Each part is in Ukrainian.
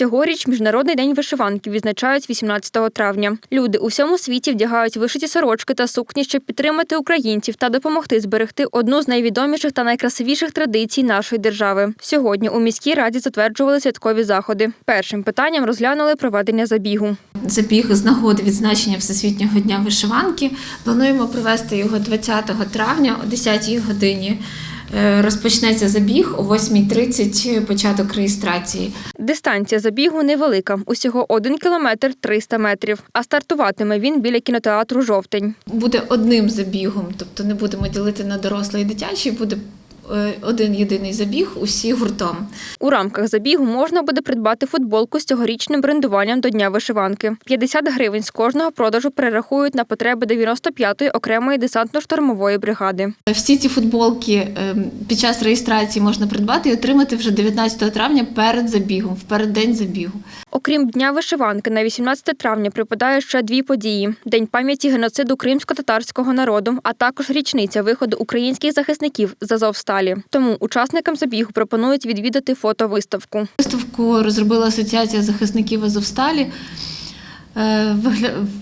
Цьогоріч Міжнародний день вишиванки відзначають 18 травня. Люди у всьому світі вдягають вишиті сорочки та сукні, щоб підтримати українців та допомогти зберегти одну з найвідоміших та найкрасивіших традицій нашої держави. Сьогодні у міській раді затверджували святкові заходи. Першим питанням розглянули проведення забігу. Забіг з нагоди відзначення Всесвітнього дня вишиванки. Плануємо провести його 20 травня о 10 годині. Е, Розпочнеться забіг о 8.30 початок реєстрації. Дистанція забігу невелика, усього 1 кілометр 300 метрів. А стартуватиме він біля кінотеатру Жовтень. Буде одним забігом, тобто не будемо ділити на дорослий і дитячий, буде е, один єдиний забіг, усі гуртом. У рамках забігу можна буде придбати футболку з цьогорічним брендуванням до Дня вишиванки. 50 гривень з кожного продажу перерахують на потреби 95-ї окремої десантно-штурмової бригади. Всі ці футболки е, під час реєстрації можна придбати і отримати вже 19 травня перед забігом, в переддень забігу. Окрім Дня вишиванки, на 18 травня припадає ще дві події: День пам'яті геноциду кримсько-татарського народу, а також річниця виходу українських захисників з Азовсталі. Тому учасникам забігу пропонують відвідати фотовиставку. Виставку розробила Асоціація захисників Азовсталі. Е,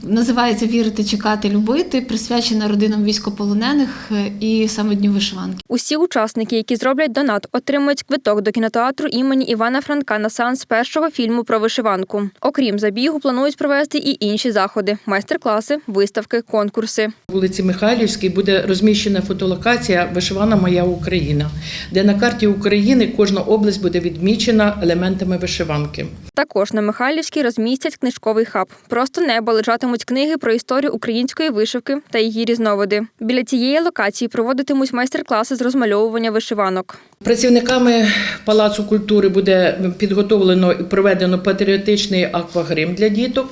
Називається Вірити, чекати, любити, присвячена родинам військополонених е, і саме Дню вишиванки. Усі учасники, які зроблять донат, отримують квиток до кінотеатру імені Івана Франка на сеанс першого фільму про вишиванку. Окрім забігу, планують провести і інші заходи: майстер-класи, виставки, конкурси. вулиці Михайлівській буде розміщена фотолокація Вишивана Моя Україна, де на карті України кожна область буде відмічена елементами вишиванки. Також на Михайлівській розмістять книжковий хаб. Просто небо лежатимуть книги про історію української вишивки та її різновиди. Біля цієї локації проводитимуть майстер-класи з розмальовування вишиванок. Працівниками Палацу культури буде підготовлено і проведено патріотичний аквагрим для діток.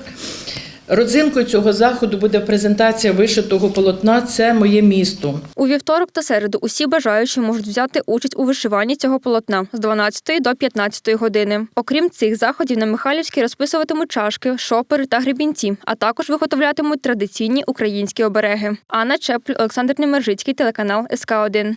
Родзинкою цього заходу буде презентація вишитого полотна Це моє місто. У вівторок та середу усі бажаючі можуть взяти участь у вишиванні цього полотна з 12 до 15 години. Окрім цих заходів, на Михайлівській розписуватимуть чашки, шопери та гребінці, а також виготовлятимуть традиційні українські обереги. Анна Чепль, Олександр Немержицький, телеканал СК 1